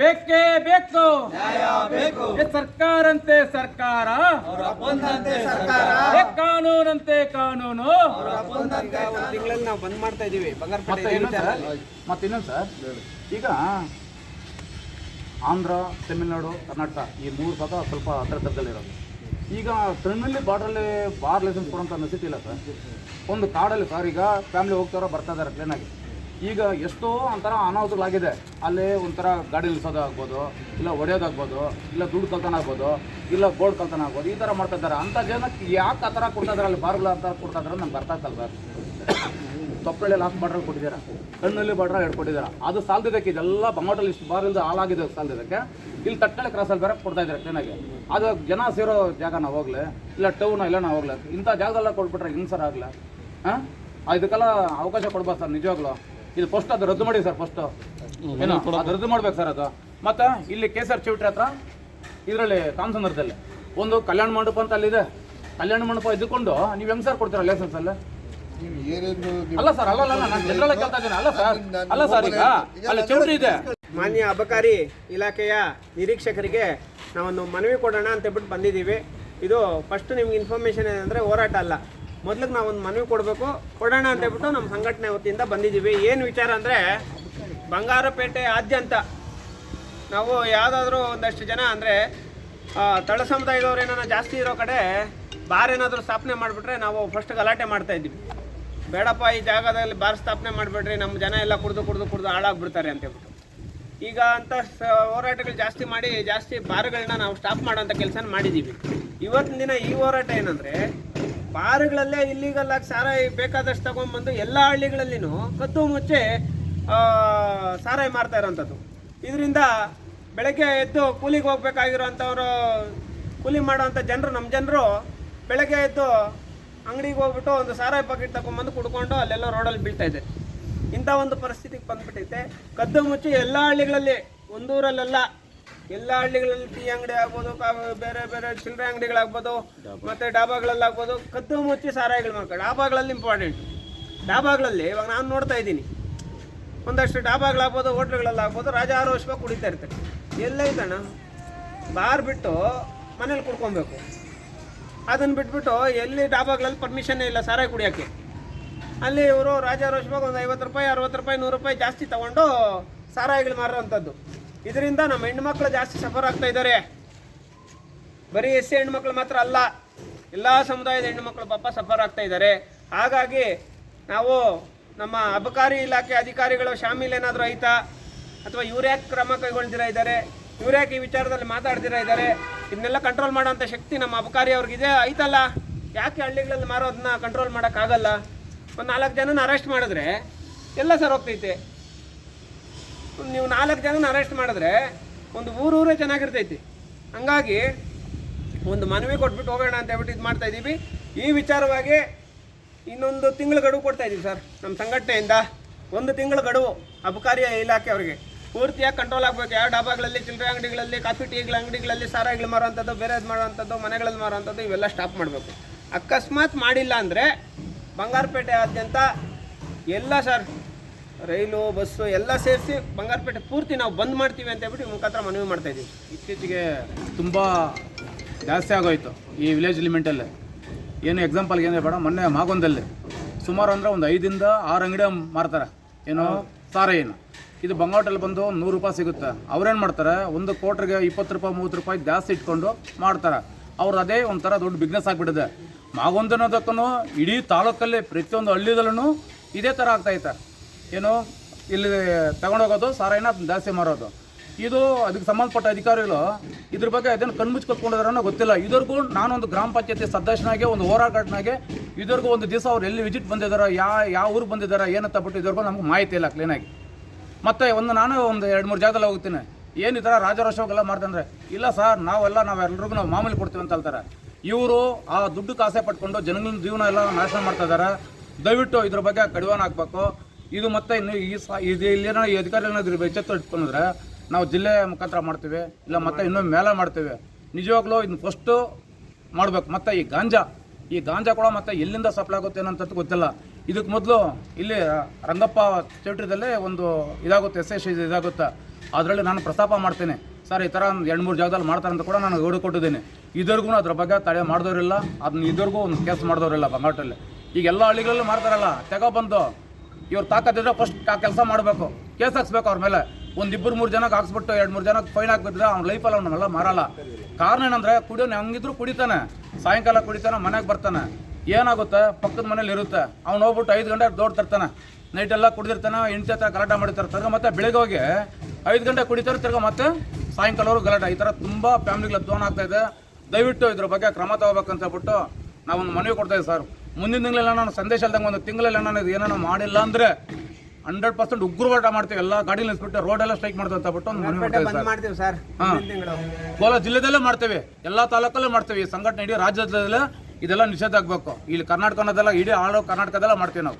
ಬೇಕೇ ಬೇಕು. ನ್ಯಾಯ ಬೇಕು. ಏ ಸರ್ಕಾರಂತೆ ಸರ್ಕಾರ. ಅವರ ಸರ್ಕಾರ. ಏ ಕಾನೂನಂತೆ ಕಾನೂನು. ಅವರ ತಿಂಗಳಲ್ಲಿ ನಾವು ಬಂದ್ ಮಾಡ್ತಾ ಇದೀವಿ. ಮತ್ತೆ ಬಂಗಾರಪೇಟೆ ಇನ್ನೊಂದು ಸರ್? ಮತ್ತೆ ಇನ್ನೊಂದು ಸರ್? ಈಗ ಆಂಧ್ರ ತಮಿಳ್ನಾಡು ಕರ್ನಾಟಕ ಈ ಮೂರು ಭಾಗ ಸ್ವಲ್ಪ ಹತ್ರ ಹತ್ರದಲ್ಲಿರೋದು ಈಗ ತಮಿಳಲ್ಲಿ ಬಾರ್ಡ್ರಲ್ಲಿ ಬಾರ್ ಲೈಸೆನ್ಸ್ ಕೊಡೋಂಥ ನೆಸಿಟಿ ಇಲ್ಲ ಸರ್. ಒಂದು ಕಾಡಲ್ಲಿ ಸರ್ ಈಗ ಫ್ಯಾಮಿಲಿ ಹೋಗ್ತಾರೋ ಬರ್ತಾ ಇದ್ದಾರೆ ಟ್ರೈನಾಗಿ ಈಗ ಎಷ್ಟೋ ಒಂಥರ ಅನಾಹುತಗಳಾಗಿದೆ. ಅಲ್ಲಿ ಒಂಥರ ಗಾಡಿ ನಿಲ್ಸೋದಾಗ್ಬೋದು, ಇಲ್ಲ ಹೊಡೆಯೋದಾಗ್ಬೋದು, ಇಲ್ಲ ದುಡ್ಡು ಕಲ್ತನ ಆಗ್ಬೋದು, ಇಲ್ಲ ಬೋರ್ಡ್ ಕಲ್ತನ ಆಗ್ಬೋದು, ಈ ಥರ ಮಾಡ್ತಾ ಇದ್ದಾರೆ. ಅಂಥ ಜನಕ್ಕೆ ಯಾಕೆ ಆ ಥರ ಕೊಡ್ತಾ ಇದ್ದಾರೆ? ಅಲ್ಲಿ ಬಾರ್ಗಳ ಅಂತ ಕೊಡ್ತಾ ಇದ್ದಾರೆ ನಂಗೆ ಬರ್ತಾ ಇತ್ತಲ್ಲ ಸರ್. ತೊಪ್ಪಳ್ಳಿ ಲಾಸ್ಟ್ ಬಾರ್ಡ್ರಲ್ಲಿ ಕೊಟ್ಟಿದ್ದೀರಾ? ಕಣ್ಣಲ್ಲಿ ಬಾರ್ಡ್ರಲ್ಲಿ ಹೇಳ್ಕೊಟ್ಟಿದ್ದಾರೆ? ಕೊಟ್ಟಿದ್ದೀರಾ ಅದು ಸಾಲದಿದ್ದಕ್ಕೆ ಇದೆಲ್ಲ ಬಂಗಾಟಲ್ಲಿ ಇಷ್ಟು ಬಾರ್ ಹಾಳಾಗಿದೆ ಸಾಲದಿದ್ದಕ್ಕೆ. ಇಲ್ಲಿ ತಟ್ಟಳೆ ಕ್ರಾಸಲ್ಲಿ ಬೇರೆ ಕೊಡ್ತಾ ಇದ್ದಾರೆ ಟ್ರೈನಾಗೆ ಅದು ಜನ ಸೇರೋ ಜಾಗ ನಾವು ಹೋಗ್ಲಿ, ಇಲ್ಲ ಟೌನ ಇಲ್ಲ ನಾವು ಹೋಗ್ಲಿ. ಇಂಥ ಜಾಗದಲ್ಲ ಕೊಟ್ಬಿಟ್ರೆ ಹಿಂಗೆ ಸರ್ ಆಗಲ್ಲ ಹಾಂ ಇದಕ್ಕೆಲ್ಲ ಅವಕಾಶ ಕೊಡ್ಬೋದು ಸರ್, ನಿಜವಾಗ್ಲೂ. ಇದು ಫಸ್ಟ್ ಅದು ರದ್ದು ಮಾಡಿ ಸರ್ ಫಸ್ಟ್ ಏನು ಅದು ರದ್ದು ಮಾಡ್ಬೇಕು ಸರ್ ಅದು. ಮತ್ತು ಇಲ್ಲಿ ಕೆ ಸರ್ ಆರ್ ಚಿವಿಟ್ರಿ ಹತ್ರ ಇದರಲ್ಲಿ ಕಾಮಸಂದ್ರದಲ್ಲಿ ಒಂದು ಕಲ್ಯಾಣ ಮಂಟಪ ಅಂತ ಅಲ್ಲಿದೆ. ಕಲ್ಯಾಣ ಮಂಟಪ ಇದ್ದುಕೊಂಡು ನೀವು ಹೆಂಗೆ ಸರ್ ಕೊಡ್ತೀರಾ ಲೈಸೆನ್ಸ್ ಅಲ್ಲ? ಅಲ್ಲ ಸರ್ ಅಲ್ಲ ಅಲ್ಲ ನಾನು ಜನರಲ್ಲ ಕೇಳ್ತಾ ಇದ್ದೀನಿ. ಅಲ್ಲ ಸರ್ ಅಲ್ಲ ಸರ್ ಈಗ ಅಲ್ಲಿ ಚೌಟ್ರಿ ಇದೆ. ಮಾನ್ಯ ಅಬಕಾರಿ ಇಲಾಖೆಯ ನಿರೀಕ್ಷಕರಿಗೆ ನಾವೊಂದು ಮನವಿ ಕೊಡೋಣ ಅಂತ ಹೇಳ್ಬಿಟ್ಟು ಬಂದಿದ್ದೀವಿ. ಇದು ಫಸ್ಟ್ ನಿಮ್ಗೆ ಇನ್ಫಾರ್ಮೇಷನ್ ಏನಂದ್ರೆ ಹೋರಾಟ ಅಲ್ಲ. ಮೊದ್ಲಿಗೆ ನಾವೊಂದು ಮನವಿ ಕೊಡಬೇಕು. ಕೊಡೋಣ ಅಂತ ಹೇಳ್ಬಿಟ್ಟು ನಮ್ಮ ಸಂಘಟನೆ ವತಿಯಿಂದ ಬಂದಿದ್ದೀವಿ. ಏನು ವಿಚಾರ ಅಂದರೆ ಬಂಗಾರಪೇಟೆ ಆದ್ಯಂತ ನಾವು ಯಾವುದಾದ್ರೂ ಒಂದಷ್ಟು ಜನ ಅಂದರೆ ತಳ ಸಮುದಾಯದವ್ರು ಏನಾರ ಜಾಸ್ತಿ ಇರೋ ಕಡೆ ಬಾರ್ ಏನಾದರೂ ಸ್ಥಾಪನೆ ಮಾಡಿಬಿಟ್ರೆ ನಾವು ಫಸ್ಟ್ ಗಲಾಟೆ ಮಾಡ್ತಾ ಇದ್ವಿ ಬೇಡಪ್ಪ ಈ ಜಾಗದಲ್ಲಿ ಬಾರ್ ಸ್ಥಾಪನೆ ಮಾಡಿಬಿಡ್ರಿ ನಮ್ಮ ಜನ ಎಲ್ಲ ಕುಡ್ದು ಕುಡ್ದು ಕುಡ್ದು ಹಾಳಾಗ್ಬಿಡ್ತಾರೆ ಅಂತ ಹೇಳ್ಬಿಟ್ಟು. ಈಗ ಸ- ಹೋರಾಟಗಳು ಜಾಸ್ತಿ ಮಾಡಿ ಜಾಸ್ತಿ ಬಾರ್ಗಳನ್ನ ನಾವು ಸ್ಟಾಪ್ ಮಾಡೋಂಥ ಕೆಲಸ ಮಾಡಿದ್ದೀವಿ. ಇವತ್ತಿನ ದಿನ ಈ ಹೋರಾಟ ಏನಂದರೆ ಬಾರ್ಗಳಲ್ಲೇ ಇಲ್ಲಿಗಲ್ ಆಗಿ ಸಾರಾಯಿ ಬೇಕಾದಷ್ಟು ತಗೊಂಡ್ಬಂದು ಎಲ್ಲ ಹಳ್ಳಿಗಳಲ್ಲಿನೂ ಕದ್ದು ಮುಚ್ಚೆ ಸಾರಾಯಿ ಮಾರ್ತಾ ಇರೋಂಥದ್ದು. ಇದರಿಂದ ಬೆಳಗ್ಗೆ ಎದ್ದು ಕೂಲಿಗೆ ಹೋಗ್ಬೇಕಾಗಿರೋಂಥವ್ರು, ಕೂಲಿ ಮಾಡೋವಂಥ ಜನರು ನಮ್ಮ ಜನರು ಬೆಳಗ್ಗೆ ಎದ್ದು ಅಂಗಡಿಗೆ ಹೋಗ್ಬಿಟ್ಟು ಒಂದು ಸಾರಾಯಿ ಪಾಕೆಟ್ ತಗೊಂಬಂದು ಕುಡ್ಕೊಂಡು ಅಲ್ಲೆಲ್ಲ ರೋಡಲ್ಲಿ ಬೀಳ್ತಾ ಇದೆ ಇಂಥ ಒಂದು ಪರಿಸ್ಥಿತಿಗೆ ಬಂದ್ಬಿಟ್ಟೈತೆ. ಕದ್ದು ಮುಚ್ಚಿ ಎಲ್ಲ ಹಳ್ಳಿಗಳಲ್ಲಿ ಒಂದೂರಲ್ಲೆಲ್ಲ ಎಲ್ಲ ಹಳ್ಳಿಗಳಲ್ಲಿ ಟೀ ಅಂಗಡಿ ಆಗ್ಬೋದು ಬೇರೆ ಬೇರೆ ಚಿಲ್ಲರೆ ಅಂಗಡಿಗಳಾಗ್ಬೋದು, ಮತ್ತು ಡಾಬಾಗಳಲ್ಲಾಗ್ಬೋದು ಕದ್ದು ಮುಚ್ಚಿ ಸಾರಾಯಿಗಳು ಮಾಡ್ಕೊಂಡು ಡಾಬಾಗಳಲ್ಲಿ ಇಂಪಾರ್ಟೆಂಟ್ ಡಾಬಾಗಳಲ್ಲಿ ಇವಾಗ ನಾನು ನೋಡ್ತಾ ಇದ್ದೀನಿ. ಒಂದಷ್ಟು ಡಾಬಾಗಳಾಗ್ಬೋದು, ಹೋಟ್ಲ್ಗಳಲ್ಲಾಗ್ಬೋದು ರಾಜಾರೋಷವಾಗಿ ಕುಡಿತಾ ಇರ್ತಾರೆ. ಎಲ್ಲೈತಣ್ಣ ಬಾರ್ ಬಿಟ್ಟು ಮನೇಲಿ ಕುಡ್ಕೊಬೇಕು. ಅದನ್ನು ಬಿಟ್ಬಿಟ್ಟು ಎಲ್ಲಿ ಡಾಬಾಗಳಲ್ಲಿ ಪರ್ಮಿಷನ್ನೇ ಇಲ್ಲ ಸಾರಾಯಿ ಕುಡಿಯೋಕ್ಕೆ. ಅಲ್ಲಿ ಇವರು ರಾಜ ರಾಜಾರೋಷವಾಗಿ ಒಂದು ಐವತ್ತು ರೂಪಾಯಿ, ಅರವತ್ತು ರೂಪಾಯಿ, ನೂರು ರೂಪಾಯಿ ಜಾಸ್ತಿ ತಗೊಂಡು ಸಾರಾಯಿಗಳು ಮಾರುವಂಥದ್ದು. ಇದರಿಂದ ನಮ್ಮ ಹೆಣ್ಮಕ್ಳು ಜಾಸ್ತಿ ಸಫರ್ ಆಗ್ತಾ ಇದ್ದಾರೆ. ಬರೀ ಎಸ್ ಸಿ ಹೆಣ್ಮಕ್ಳು ಮಾತ್ರ ಅಲ್ಲ, ಎಲ್ಲ ಸಮುದಾಯದ ಹೆಣ್ಮಕ್ಳು ಪಾಪ ಸಫರ್ ಆಗ್ತಾ ಇದ್ದಾರೆ. ಹಾಗಾಗಿ ನಾವು ನಮ್ಮ ಅಬಕಾರಿ ಇಲಾಖೆ ಅಧಿಕಾರಿಗಳು, ಶಾಮೀಲ್ ಏನಾದರೂ ಆಯ್ತಾ? ಅಥವಾ ಇವ್ರ್ಯಾಕೆ ಕ್ರಮ ಕೈಗೊಳ್ದಿರ ಇದ್ದಾರೆ? ಇವ್ರ್ಯಾಕೆ ಈ ವಿಚಾರದಲ್ಲಿ ಮಾತಾಡ್ದಿರ ಇದ್ದಾರೆ? ಇದನ್ನೆಲ್ಲ ಕಂಟ್ರೋಲ್ ಮಾಡೋಂಥ ಶಕ್ತಿ ನಮ್ಮ ಅಬಕಾರಿ ಅವ್ರಿಗಿದೆ. ಐತಲ್ಲ ಯಾಕೆ ಹಳ್ಳಿಗಳಲ್ಲಿ ಮಾರೋದನ್ನ ಕಂಟ್ರೋಲ್ ಮಾಡೋಕ್ಕಾಗಲ್ಲ? ಒಂದು ನಾಲ್ಕು ಜನನ ಅರೆಸ್ಟ್ ಮಾಡಿದ್ರೆ ಎಲ್ಲ ಸರ್ ಹೋಗ್ತೈತೆ. ನೀವು ನಾಲ್ಕು ಜನನ ಅರೆಸ್ಟ್ ಮಾಡಿದ್ರೆ ಒಂದು ಊರೂರೇ ಚೆನ್ನಾಗಿರ್ತೈತಿ. ಹಂಗಾಗಿ ಒಂದು ಮನವಿ ಕೊಟ್ಬಿಟ್ಟು ಹೋಗೋಣ ಅಂತ ಹೇಳ್ಬಿಟ್ಟು ಇದು ಮಾಡ್ತಾ ಇದ್ದೀವಿ ಈ ವಿಚಾರವಾಗಿ ಇನ್ನೊಂದು ತಿಂಗಳು ಗಡುವು ಕೊಡ್ತಾ ಇದ್ದೀವಿ ಸರ್ ನಮ್ಮ ಸಂಘಟನೆಯಿಂದ. ಒಂದು ತಿಂಗಳು ಗಡುವು ಅಬಕಾರಿ ಇಲಾಖೆ ಅವರಿಗೆ. ಪೂರ್ತಿಯಾಗಿ ಕಂಟ್ರೋಲ್ ಆಗಬೇಕು. ಯಾವ ಡಾಬಾಗಳಲ್ಲಿ ಚಿಲ್ಲರೆ ಅಂಗಡಿಗಳಲ್ಲಿ, ಕಾಫಿ, ಟೀಗಳ ಅಂಗಡಿಗಳಲ್ಲಿ ಸಾರಾಯಿಗಳು ಮಾರುವಂಥದ್ದು ಬೇರೆದು ಮಾಡುವಂಥದ್ದು ಮನೆಗಳಲ್ಲಿ ಮಾರುವಂಥದ್ದು ಇವೆಲ್ಲ ಸ್ಟಾಪ್ ಮಾಡಬೇಕು. ಅಕಸ್ಮಾತ್ ಮಾಡಿಲ್ಲ ಅಂದರೆ ಬಂಗಾರಪೇಟೆ ಆದ್ಯಂತ ಎಲ್ಲ ಸರ್ ರೈಲು, ಬಸ್ಸು ಎಲ್ಲ ಸೇರಿಸಿ ಬಂಗಾರಪೇಟೆ ಪೂರ್ತಿ ನಾವು ಬಂದ್ ಮಾಡ್ತೀವಿ ಅಂತ ಹೇಳ್ಬಿಟ್ಟು ಮುಖಾಂತರ ಮನವಿ ಮಾಡ್ತಾ ಇದ್ದೀವಿ. ಇತ್ತೀಚೆಗೆ ತುಂಬ ಜಾಸ್ತಿ ಆಗೋಯ್ತು ಈ ವಿಲೇಜ್ ಲಿಮಿಟಲ್ಲಿ ಏನು ಎಕ್ಸಾಂಪಲ್ಗೆ ಏನೇ ಬೇಡ, ಮೊನ್ನೆ ಮಾಗೊಂದಲ್ಲಿ ಸುಮಾರು ಅಂದರೆ ಒಂದು ಐದಿಂದ ಆರು ಅಂಗಡಿ ಮಾರ್ತಾರೆ. ಏನು ಸಾರಾಯಿನ ಇದು ಬಂಗಾಟಲ್ಲಿ ಬಂದು ನೂರು ರೂಪಾಯಿ ಸಿಗುತ್ತೆ. ಅವ್ರೇನು ಮಾಡ್ತಾರೆ, ಒಂದು ಕೋಟ್ರಿಗೆ ಇಪ್ಪತ್ತು ರೂಪಾಯಿ, ಮೂವತ್ತು ರೂಪಾಯಿ ಜಾಸ್ತಿ ಇಟ್ಕೊಂಡು ಮಾಡ್ತಾರೆ. ಅವ್ರು ಅದೇ ಒಂಥರ ದೊಡ್ಡ ಬಿಸ್ನೆಸ್ ಆಗಿಬಿಟ್ಟಿದೆ. ಮಾಗೊಂದನ್ನೋದಕ್ಕೂ ಇಡೀ ತಾಲೂಕಲ್ಲಿ ಪ್ರತಿಯೊಂದು ಹಳ್ಳಿದಲ್ಲೂ ಇದೇ ಥರ ಆಗ್ತೈತೆ ಏನು ಇಲ್ಲಿ ತಗೊಂಡೋಗೋದು ಸಾರಾಯಿನ ಜಾಸ್ತಿ ಮಾರೋದು. ಇದು ಅದಕ್ಕೆ ಸಂಬಂಧಪಟ್ಟ ಅಧಿಕಾರಿಗಳು ಇದ್ರ ಬಗ್ಗೆ ಅದನ್ನು ಕಣ್ಮುಚ್ಚಿ ಕತ್ಕೊಂಡಿದಾರೋ ಗೊತ್ತಿಲ್ಲ. ಇದ್ರಿಗೂ ನಾನೊಂದು ಗ್ರಾಮ ಪಂಚಾಯತಿ ಸದಸ್ಯನಾಗೆ, ಒಂದು ಹೋರಾಟನಾಗೆ ಇದ್ರಿಗೂ ಒಂದು ದಿವಸ ಅವ್ರು ಎಲ್ಲಿ ವಿಸಿಟ್ ಬಂದಿದ್ದಾರೆ ಯಾವ ಯಾವ ಊರಿಗೆ ಬಂದಿದ್ದಾರೆ ಏನಂತ ಬಿಟ್ಟು ಇದ್ರಿಗೂ ನಮ್ಗೆ ಮಾಹಿತಿ ಇಲ್ಲ ಕ್ಲೀನಾಗಿ ಮತ್ತೆ ಒಂದು ನಾನು ಒಂದು ಎರಡು ಮೂರು ಜಾಗದಲ್ಲಿ ಹೋಗ್ತೀನಿ. ಏನು ಈ ಥರ ರಾಜರೋಷವಾಗೆಲ್ಲ ಮಾಡ್ತಂದ್ರೆ ಇಲ್ಲ ಸರ್, ನಾವೆಲ್ಲ ನಾವೆಲ್ಲರಿಗೂ ನಾವು ಮಾಮೂಲಿ ಕೊಡ್ತೀವಿ ಅಂತ ಹೇಳ್ತಾರೆ. ಇವರು ಆ ದುಡ್ಡು ಕಾಸೆ ಪಟ್ಕೊಂಡು ಜನಗಳ ಜೀವನ ಎಲ್ಲ ನಾಶ ಮಾಡ್ತಾ ಇದ್ದಾರೆ ದಯವಿಟ್ಟು ಇದ್ರ ಬಗ್ಗೆ ಕಡಿವಾಣ ಹಾಕ್ಬೇಕು. ಇದು ಮತ್ತೆ ಇನ್ನು ಈ ಸ ಇದು ಏನೋ ಈ ಅಧಿಕಾರಿಗಳನ್ನ ಇದ್ರ ಎಚ್ಚೆತ್ತು ಇಟ್ಕೊಂಡ್ರೆ ನಾವು ಜಿಲ್ಲೆ ಮುಖಾಂತರ ಮಾಡ್ತೀವಿ, ಇಲ್ಲ ಮತ್ತೆ ಇನ್ನೊಮ್ಮೆ ಮೇಲೆ ಮಾಡ್ತೀವಿ. ನಿಜವಾಗ್ಲೂ ಇದನ್ನ ಫಸ್ಟು ಮಾಡ್ಬೇಕು. ಮತ್ತೆ ಈ ಗಾಂಜಾ ಈ ಗಾಂಜಾ ಕೂಡ ಮತ್ತೆ ಎಲ್ಲಿಂದ ಸಪ್ಲೈ ಆಗುತ್ತೆ ಏನಂತ ಗೊತ್ತಿಲ್ಲ. ಇದಕ್ಕೆ ಮೊದಲು ಇಲ್ಲಿ ರಂಗಪ್ಪ ಚೌಟ್ರಿದಲ್ಲೇ ಒಂದು ಇದಾಗುತ್ತೆ ಎಸ್ ಎಸ್ ಇದಾಗುತ್ತೆ. ಅದರಲ್ಲಿ ನಾನು ಪ್ರಸ್ತಾಪ ಮಾಡ್ತೇನೆ. ಸರ್, ಈ ಥರ ಎರಡು ಮೂರು ಜಾಗದಲ್ಲಿ ಮಾಡ್ತಾರೆ ಅಂತ ಕೂಡ ನಾನು ಗೌಡ ಕೊಟ್ಟಿದ್ದೀನಿ. ಇದುವರೆಗೂ ಅದ್ರ ಬಗ್ಗೆ ತಡೆ ಮಾಡಿದವರಿಲ್ಲ. ಅದನ್ನ ಇದ್ರಿಗೂ ಒಂದು ಕೇಸ್ ಮಾಡಿದವರಿಲ್ಲ ಬಂಗಾಟಲ್ಲಿ ಈಗ ಎಲ್ಲ ಹಳ್ಳಿಗಳಲ್ಲೂ ಮಾಡ್ತಾರಲ್ಲ, ತೆಗೋ ಬಂದು. ಇವ್ರು ತಾಕತ್ತಿದ್ರೆ ಫಸ್ಟ್ ಆ ಕೆಲಸ ಮಾಡಬೇಕು. ಕೇಸ್ ಹಾಕ್ಸ್ಬೇಕು ಅವ್ರ ಮೇಲೆ. ಒಂದು ಇಬ್ಬರು ಮೂರು ಜನಕ್ಕೆ ಹಾಕ್ಸ್ಬಿಟ್ಟು ಎರಡು ಮೂರು ಜನಕ್ಕೆ ಫೈನ್ ಹಾಕ್ಬಿಟ್ರೆ ಅವ್ನ ಲೈಫಲ್ಲಿ ಅವನ್ನೆಲ್ಲ ಮಾರಲ್ಲ. ಕಾರಣ ಏನಂದ್ರೆ ಕುಡಿಯೋನು ಹಂಗಿದ್ರು ಕುಡಿತಾನೆ. ಸಾಯಂಕಾಲ ಕುಡಿತಾನೆ, ಮನೆಗೆ ಬರ್ತಾನೆ. ಏನಾಗುತ್ತೆ? ಪಕ್ಕದ ಮನೇಲಿ ಇರುತ್ತೆ. ಅವ್ನು ಹೋಗ್ಬಿಟ್ಟು ಐದು ಗಂಟೆ ದೊಡ್ಡ ತರ್ತಾನೆ. ನೈಟ್ ಎಲ್ಲ ಕುಡಿದಿರ್ತಾನೆ, ಹೆಂಡತಿ ಹತ್ರ ಗಲಾಟೆ ಮಾಡಿರ್ತಾರೆ. ತಿರ್ಗ ಮತ್ತೆ ಬೆಳಿಗ್ಗೆ ಹೋಗಿ ಐದು ಗಂಟೆ ಕುಡಿತಾರೆ, ತಿರ್ಗ ಮತ್ತೆ ಸಾಯಂಕಾಲವರೆಗೂ ಗಲಾಟೆ. ಈ ಥರ ತುಂಬ ಫ್ಯಾಮಿಲಿಗಳ ದೋನ್ ಆಗ್ತಾ ಇದೆ. ದಯವಿಟ್ಟು ಇದ್ರ ಬಗ್ಗೆ ಕ್ರಮ ತಗೋಬೇಕಂತ ಹೇಳ್ಬಿಟ್ಟು ನಾವೊಂದು ಮನವಿ ಕೊಡ್ತಾ ಇದ್ದೀವಿ, ಸರ್. ಮುಂದಿನ ತಿಂಗಳೆಲ್ಲ ನಾನು ಸಂದೇಶ ಅಲ್ದಂಗೆ ಒಂದು ತಿಂಗಳಲ್ಲಿ ನಾನು ಇದು ಏನೋ ಮಾಡಿಲ್ಲ ಅಂದರೆ ಹಂಡ್ರೆಡ್ ಪರ್ಸೆಂಟ್ ಉಗ್ರವಾಟ ಮಾಡ್ತೀವಿ. ಎಲ್ಲ ಗಾಡಿ ನಿಲ್ಲಿಸ್ಬಿಟ್ಟು ರೋಡ್ ಎಲ್ಲ ಸ್ಟ್ರೈಕ್ ಮಾಡ್ತೀವಿ ಅಂತ ಬಿಟ್ಟು ಒಂದು ಮನವಿ ಮಾಡ್ತೀವಿ ಸರ್. ಹಾಂ. ಕೋಲಾರ ಜಿಲ್ಲೆದಲ್ಲೇ ಮಾಡ್ತೇವೆ. ಎಲ್ಲ ತಾಲೂಕಲ್ಲೇ ಮಾಡ್ತೇವೆ. ಈ ಸಂಘಟನೆ ಇಡೀ ರಾಜ್ಯದಲ್ಲೇ ಇದೆಲ್ಲ ನಿಷೇಧ ಆಗಬೇಕು. ಇಲ್ಲಿ ಕರ್ನಾಟಕ ಅನ್ನೋದೆಲ್ಲ ಇಡೀ ಆಳೋ ಕರ್ನಾಟಕದಲ್ಲ ಮಾಡ್ತೀವಿ ನಾವು.